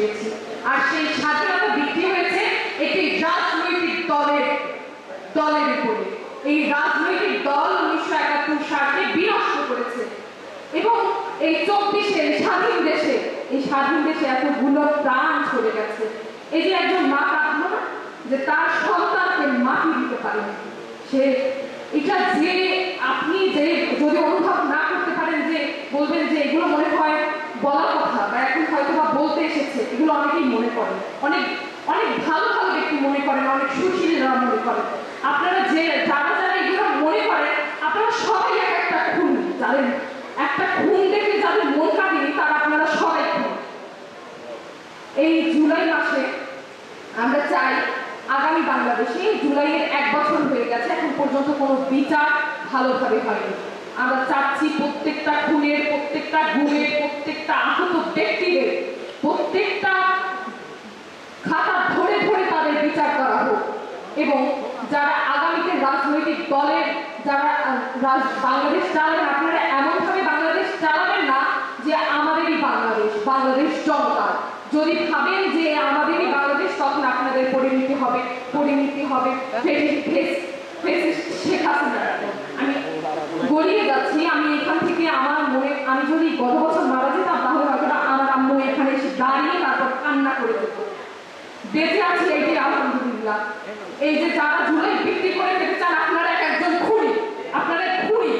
পেয়েছি আর সেই স্বাধীনতা বিক্রি হয়েছে একটি রাজনৈতিক দলের দলের উপরে। এই রাজনৈতিক দল উনিশশো একাত্তর সালকে বিনষ্ট করেছে। এবং এই চব্বিশে স্বাধীন দেশে, এই স্বাধীন দেশে এতগুলো প্রাণ চলে গেছে। এই যে একজন মা কাঁদলো যে তার সন্তানকে মাটি দিতে পারেন, সে এটা যে আপনি যে যদি অনুভব না করতে পারেন যে বলবেন যে এগুলো মনে হয় বলার কথা বা এখন হয়তো বা বলতে এসেছে, এগুলো অনেকেই মনে করেন। অনেক অনেক ভালো ভালো ব্যক্তি মনে করেন, অনেক সুশীলরা মনে করেন। আপনারা যে, যারা যারা এগুলো মনে করেন, আপনারা সবাই এক একটা খুন। যাদের একটা খুন দেখে যাদের মন কাটেনি তারা আপনারা সবাই খুন। এই জুলাই মাসে আমরা চাই আগামী বাংলাদেশে জুলাইয়ের এক বছর হয়ে গেছে, এখন পর্যন্ত কোনো বিচার ভালোভাবে হয়নি। আমরা চাচ্ছি প্রত্যেকটা খুনের প্রত্যেকটা গুমের প্রত্যেকটা আহত ব্যক্তিদের, প্রত্যেকটা খাতা ধরে ধরে তাদের বিচার করা হোক। এবং যারা আগামীতে রাজনৈতিক দলের, যারা বাংলাদেশ চালাবেন, আপনারা এমনভাবে বাংলাদেশ চালাবেন না যে আমাদেরই বাংলাদেশ বাংলাদেশ জনতার। যদি ভাবেন যে আমাদেরই বাংলাদেশ, তখন আপনাদের পরিণতি হবে পরিণতি হবে। শেখ হাসিনার মতো। আমি গড়িয়ে যাচ্ছি, আমি এখান থেকে আমার গত বছর মারা যেতাম, তাহলে হয়তো আমার আম্মু এখানে এসে দাঁড়িয়ে তারপর কান্না করে যেত বেঁচে আছি যে আলহামদুলিল্লাহ। এই যে যারা ঝুলাই বিক্রি করে খেতে চান আপনারা এক একজন খুনি, আপনারা খুনি।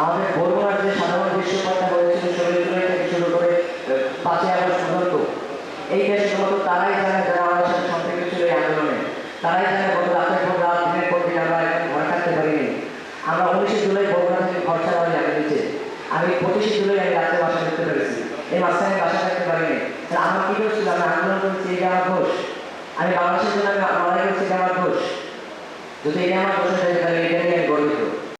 আমাদের বর্মনার যে সাধারণ বিশ্বকর্তা হয়েছিল শরীর থেকে শুরু করে পাঁচই আগস্ট পর্যন্ত। এই দেশ শুধুমাত্র তারাই জানে যারা আমাদের সাথে সম্পৃক্ত ছিল এই আন্দোলনে। তারাই জানে গত রাতের পর রাত দিনের পর দিন আমরা এখন ঘরে থাকতে পারিনি আমরা উনিশে জুলাই বর্মনা থেকে ঘর ছাড়া হয়ে যাবে নিচে আমি পঁচিশে জুলাই আমি রাতে বাসা করতে পেরেছি এই মাঝখানে বাসা থাকতে পারিনি। আমার কি করছিল আমি আন্দোলন করছি, এটা আমার দোষ। আমি বাংলাদেশের জন্য আমি এটা আমার দোষ। যদি এটা আমার দোষ হয়ে তাহলে এটা